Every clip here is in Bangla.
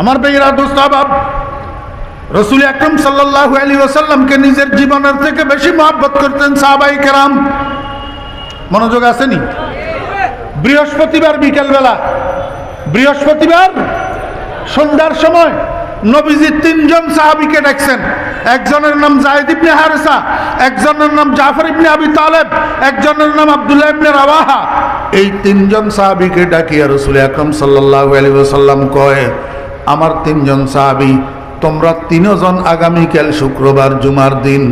আমার বেগরা দোস্তাবাব রসুল আকরম সাল্লাহ আলী ওসাল্লামকে নিজের জীবনের থেকে বেশি মহাব্বত করতেন সাহাবাই কেরাম। মনোযোগ আসেনি? বৃহস্পতিবার বিকেলবেলা, বৃহস্পতিবার সন্ধ্যার সময় নবীজি তিনজন সাহাবিকে ডাকছেন একজনের নাম জাহিদ ইবনে হারেসা, একজনের নাম জাফর ইবনে আবি তালেব, একজনের নাম আব্দুল্লাহ ইবনে রাওয়াহা। এই তিনজন সাহাবিকে ডাকিয়া রসুল আকরম সাল্লাহ আলী ওসাল্লাম কয় আমার তিনজন সাহাবি, তোমরা তিনজন আগামীকাল শুক্রবার জুমার দিন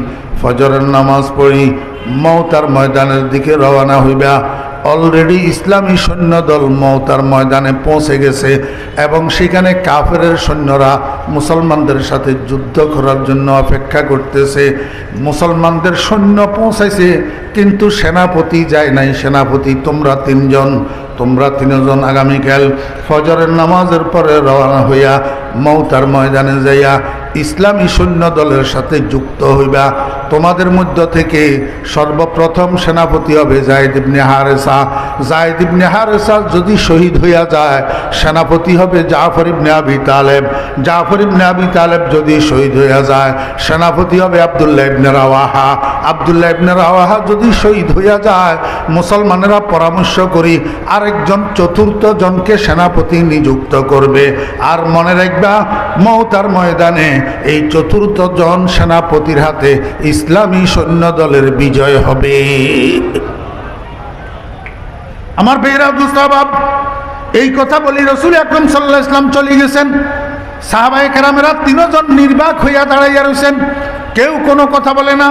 ফজরের নামাজ পড়ি মৌতার ময়দানের দিকে রওনা হইবা। অলরেডি ইসলামী সৈন্যদল মৌতার ময়দানে পৌঁছে গেছে এবং সেখানে কাফেরের সৈন্যরা মুসলমানদের সাথে যুদ্ধ করার জন্য অপেক্ষা করতেছে। মুসলমানদের সৈন্য পৌঁছাইছে, কিন্তু সেনাপতি যায় নাই। সেনাপতি, তোমরা তিনজন তোমরা তিনজন আগামীকাল ফজরের নামাজের পরে রওনা হইয়া মৌতার ময়দানে যাইয়া ইসলামী সৈন্য দলের সাথে যুক্ত হইবা। তোমাদের মধ্য থেকে সর্বপ্রথম সেনাপতি হবে জায়দ ইবনে হারেসা। জায়দ ইবনে হারেসা যদি শহীদ হইয়া যায়, সেনাপতি হবে জাফর ইবনে আবি তালেব। জাফর ইবনে আবি তালেব যদি শহীদ হইয়া যায়, সেনাপতি হবে আবদুল্লাহ ইবনে রাওয়াহা। আবদুল্লাহ ইবনে রাওয়াহা যদি শহীদ হইয়া যায়, মুসলমানেরা পরামর্শ করি, আরেকজন চতুর্থ জনকে সেনাপতি নিযুক্ত করবে। আর মনে রাখবা মৌতার ময়দানে এই চতুর্থ জন সেনাপতির হাতে ইসলামী সৈন্য দলের বিজয় হবে। আমার বেহরা দুস্তাবাব এই কথা বলি রসুল আকরম সাল্লাহ ইসলাম চলে গেছেন। সাহাবাই কেরামেরা তিনজন নির্বাক হইয়া দাঁড়াইয়া রয়েছেন কেউ কোনো কথা বলে না।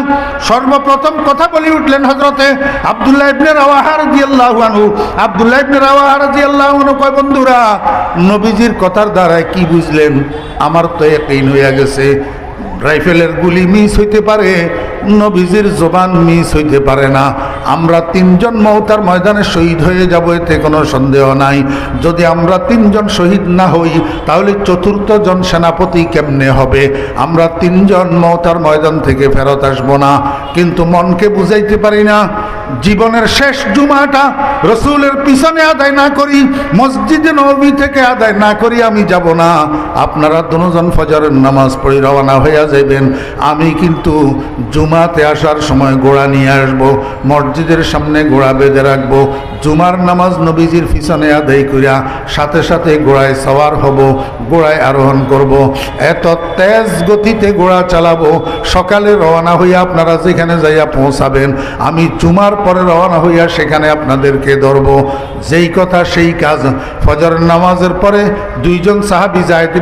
সর্বপ্রথম কথা বলে উঠলেন হজরতে আবদুল্লাহ ইবনে রাওয়াহা রাদিয়াল্লাহু আনহু। আবদুল্লাহ ইবনে রাওয়াহা রাদিয়াল্লাহু আনহু কয়, বন্ধুরা, নবীজির কথার দ্বারায় কি বুঝলেন? আমার তো একইন হইয়া গেছে। রাইফেলের গুলি মিস হইতে পারে, নবীজির জবান মিস হইতে পারে না। আমরা তিনজন মৌতার ময়দানে শহীদ হয়ে যাব, এতে কোনো সন্দেহ নাই। যদি আমরা তিনজন শহীদ না হই, তাহলে চতুর্থ জন সেনাপতি কেমনে হবে? আমরা তিনজন মৌতার ময়দান থেকে ফেরত আসব না। কিন্তু মনকে বুঝাইতে পারি না, জীবনের শেষ জুমাটা রসুলের পিছনে আদায় না করি, মসজিদে নবী থেকে আদায় না করি, আমি যাব না। আপনারা দুজন ফজরের নামাজ পড়ে রওনা হইয়া যাইবেন। আমি কিন্তু জুমাতে আসার সময় গোড়া নিয়ে আসব। মসজিদের সামনে গোড়া বেঁধে রাখব জুমার নামাজ নবীজির পিছনে আদায় করিয়া সাথে সাথে গোড়ায় সওয়ার হব গোড়ায় আরোহণ করব। এত তেজ গতিতে গোড়া চালাবো, সকালে রওনা হইয়া আপনারা যেখানে যাইয়া পৌঁছাবেন, আমি জুমার পরে রওনা হইয়া সেখানে আপনাদেরকে ধরব যেই কথা সেই কাজ। ফজর নামাজের পরে দুইজন সাহাবি জায়দ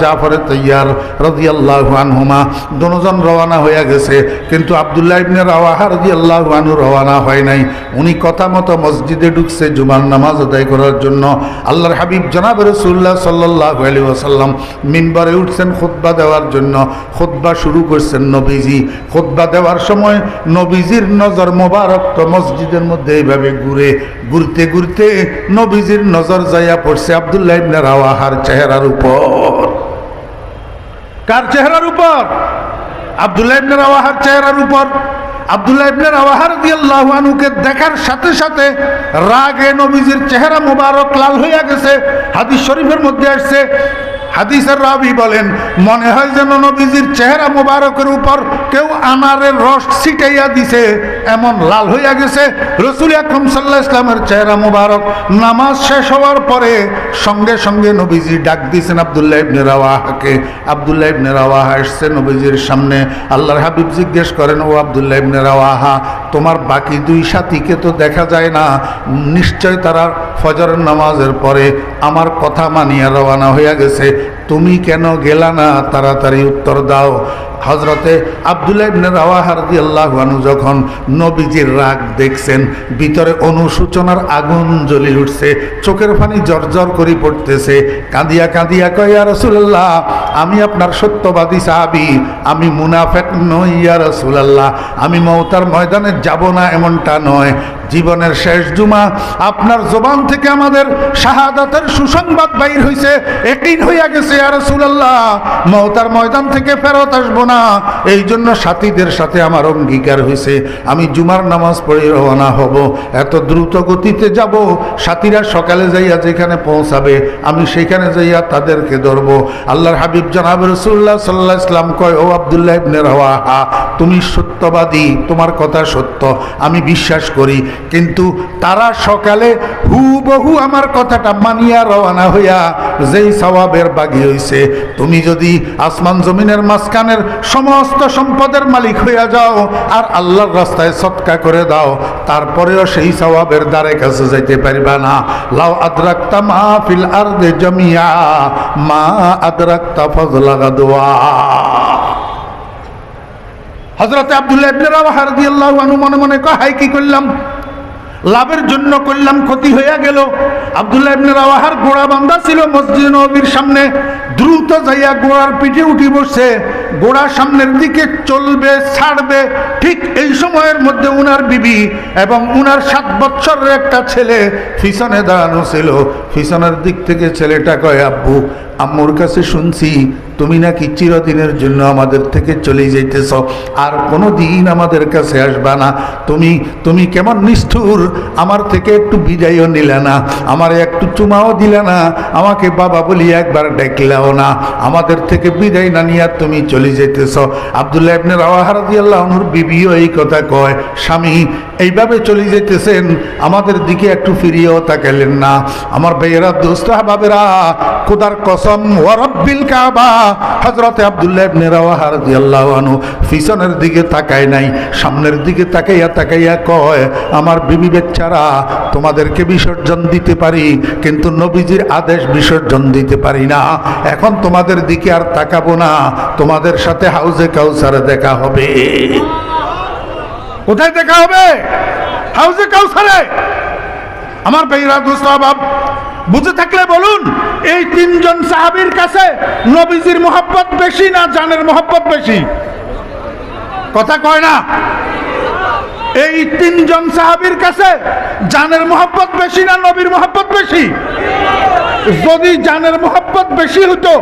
জাফরে তৈয়ার রাদিয়াল্লাহু আনহুমা দুজন রওনা হইয়া গেছে। কিন্তু আব্দুল্লাহ ইবনে রাওয়াহা রাদিয়াল্লাহু আনহু রওনা হয় নাই। উনি কথা মতো মসজিদে ঢুকছে জুমার নামাজ আদায় করার জন্য। আল্লাহর হাবিব জনাব রসুল্লাহ সাল্লাহ আলী ওসাল্লাম মিনবারে উঠছেন খুতবা দেওয়ার জন্য। খুতবা শুরু করছেন নবীজি। খুতবা দেওয়ার সময় নবীজির নজর মোবারক তো মসজিদের মধ্যে এইভাবে ঘুরে, ঘুরতে ঘুরতে নবীজির নজর যাইয়া পড়ছে আবদুল্লাহ ইবনে রাওয়াহার চেহারার উপর। কার চেহারার উপর? আবদুল্লাহ ইবনে রাওয়াহার চেহারার উপর। আবদুল্লাহ ইবনে রাওয়াহা রাদিয়াল্লাহু আনহুকে দেখার সাথে সাথে রাগে নবীজির চেহারা মোবারক লাল হইয়া গেছে, হাদিস শরীফের মধ্যে আসছে হাদিসের রাবি বলেন, মনে হয় যেন নবীজির চেহারা মোবারকের উপর কেউ আনারের রস ছিটাইয়া দিছে, এমন লাল হইয়া গেছে, রসুল আকরম সাল্লাহ ইসলামের চেহারা মোবারক। নামাজ শেষ হওয়ার পরে সঙ্গে সঙ্গে নবীজি ডাক দিয়েছেন আবদুল্লাহ ইবনে রাওয়াহাকে। আবদুল্লাহ ইবনে রাওয়াহা এসছে নবীজির সামনে। আল্লাহর হাবিব জিজ্ঞেস করেন, ও আবদুল্লাহ ইবনে রাওয়াহা, তোমার বাকি দুই সাথীকে তো দেখা যায় না। নিশ্চয় তারা ফজরের নামাজের পরে আমার কথা মানিয়া রওনা হইয়া গেছে। তুমি কেন গেলা না? তাড়াতাড়ি উত্তর দাও। হজরতে আবদুল্লাহ যখন নবীজির রাগ দেখছেন, ভিতরে অনুশোচনার আগুন জ্বলি উঠছে, চোখের পানি জর্জর করে পড়তেছে, কাঁদিয়া কাঁদিয়া কয় রাসূলুল্লাহ, আমি আপনার সত্যবাদী সাহাবী, আমি মুনাফেক নই, ইয়া রাসূলুল্লাহ, আমি মৌতার ময়দানে যাব না এমনটা নয়। জীবনের শেষ জুমা আপনার জবান থেকে আমাদের শাহাদাতের সুসংবাদ বাইর হয়েছে একদিন হইয়া গেছে আর রাসূলুল্লাহ মৌতার ময়দান থেকে ফেরত আসব না। না। এই জন্য সাথীদের সাথে আমার অঙ্গীকার হয়েছে। আমি জুমার নামাজ পড়ে রওনা হব। এত দ্রুত গতিতে যাব। সাথীরা সকালে যাইয়া যেখানে পৌঁছাবে, আমি সেখানে যাইয়া তাদেরকে ধরবো। আল্লাহর হাবিব জনাব রসুল্লাহ সাল্লাহ ইসলাম কয়, ও আবদুল্লাহ ইবনে রাওয়াহা তুমি সত্যবাদী, তোমার কথা সত্য, আমি বিশ্বাস করি। কিন্তু তারা সকালে হুবহু আমার কথাটা মানিয়া রওনা হইয়া যেই সওয়াবের বাগি হইছে। তুমি যদি আসমান জমিনের মাঝখানের সমস্ত সম্পদের মালিক হইয়া যাও আর আল্লাহর রাস্তায় সৎকা করে দাও, তারপরেও সেই সওয়াবের দ্বারে কাছে যাইতে পারবা না। লাউ আদ্রাক্তা মা ফিল আরদে জামিয়া, মা আদরাক্তা ফজলা গাদওয়া। হজরতে আবদুল্লাহ ইবনে রাওয়াহা রাদিয়াল্লাহু আনহু মনে মনে কয় হাই কি করলাম? লাভের জন্য করলাম, ক্ষতি হইয়া গেল। আবদুল্লাহ ইবনে গোড়া বান্ধা ছিল মসজিদ নবীর সামনে। দ্রুত যাইয়া গোড়ার পিঠে উঠি বসছে গোড়া সামনের দিকে চলবে, ছাড়বে। ঠিক এই সময়ের মধ্যে উনার বিবি এবং উনার সাত বৎসরের একটা ছেলে পিছনে দাঁড়ানো ছিল। পিছনের দিক থেকে ছেলেটা কয়, আব্বু, আম্মুর কাছে শুনছি তুমি নাকি চিরদিনের জন্য আমাদের থেকে চলে যাইতেছ? আর কোনো দিন আমাদের কাছে আসবা না। তুমি তুমি কেমন নিষ্ঠুর? আমার থেকে একটু বিদায়ও নিলে না। আমার একটু চুমাও দিলে না। আমাকে বাবা বলি একবার ডেকলাও না। আমাদের থেকে বিদায় না নিয়ে তুমি চলে যেতেছ আবদুল্লাহ ইবনে রাওয়াহারদি আল্লাহনুর বিবিও এই কথা কয়, স্বামী, এইভাবে চলে যেতেছেন আমাদের দিকে একটু ফিরিয়েও তাকালেন না। আমার ভাইয়েরা, দোস্ত বাবেরা খোদার কসম ওয়ারব্বিল কাবা হযরতে আব্দুল্লাহ পিছনের দিকে তাকায় নাই, সামনের দিকে তাকাইয়া তাকাইয়া কয়, আমার বিবি বেচারা, তোমাদেরকে বিসর্জন দিতে পারি, কিন্তু নবীজির আদেশ বিসর্জন দিতে পারি না। এখন তোমাদের দিকে আর তাকাবো না, তোমাদের সাথে হাউজে কাউসারে দেখা হবে। কোথায় দেখা হবে? হাউজে কাউসারে। আমার বাব বুঝে থাকলে বলুন, এই তিনজন সাহাবীর কাছে নবীজির মোহাব্বত বেশি না জানের মোহাব্বত বেশি? কথা কয় না? এই তিনজন সাহাবীর কাছে জানের মোহাব্বত বেশি না নবীর মোহাব্বত বেশি? যদি জানের মোহাব্বত বেশি হতো,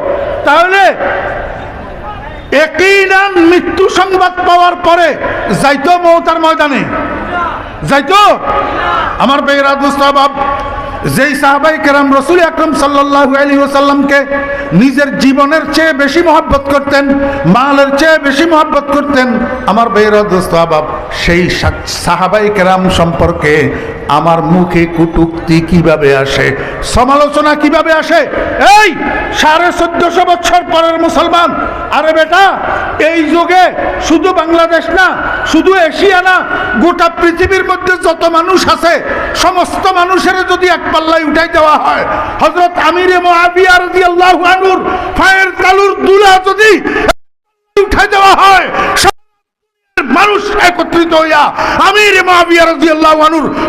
তাহলে একই নাম মৃত্যু সংবাদ পাওয়ার পরে যাইতো মৌতার ময়দানে। যাইতো? আমার বেহরা দুস্তাবাব যেই সাহাবাই কেরাম রসুল আকরম সাল্লাহু আলী ওসাল্লামকে নিজের জীবনের চেয়ে বেশি মহব্বত করতেন, মালের চেয়ে বেশি মহব্বত করতেন, আমার বেহরা দোস্তাবাব সেই সাহাবাই কেরাম সম্পর্কে আমার মুখে কুটুক্তি কীভাবে আসে, সমালোচনা কীভাবে আসে? এই, সাড়ে চোদ্দশো বছর পরের মুসলমান, আরে বেটা এই যুগে শুধু বাংলাদেশ না, শুধু এশিয়া না, গোটা পৃথিবীর মধ্যে যত মানুষ আছে, সমস্ত মানুষের যদি এক পাল্লায় উঠাই দেওয়া হয় হজরত আমিরে মহাবিয়া রাদিয়াল্লাহু আনহুর ফায়ের কালুর দুলা যদি উঠাই দেওয়া হয় মানুষ একত্রিত হইয়া আমির মহাবিয়া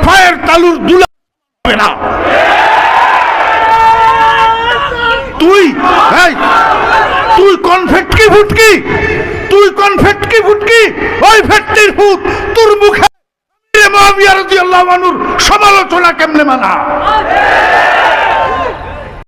ফায়ের তালুর দুলা হবে না। তুই, এই তুই কোন ফেটকি ফুটকি তুই কোন ফেটকি ফুটকি ওই ফেটকির ফুট তোর মুখে সমালোচনা কেমনে মানা?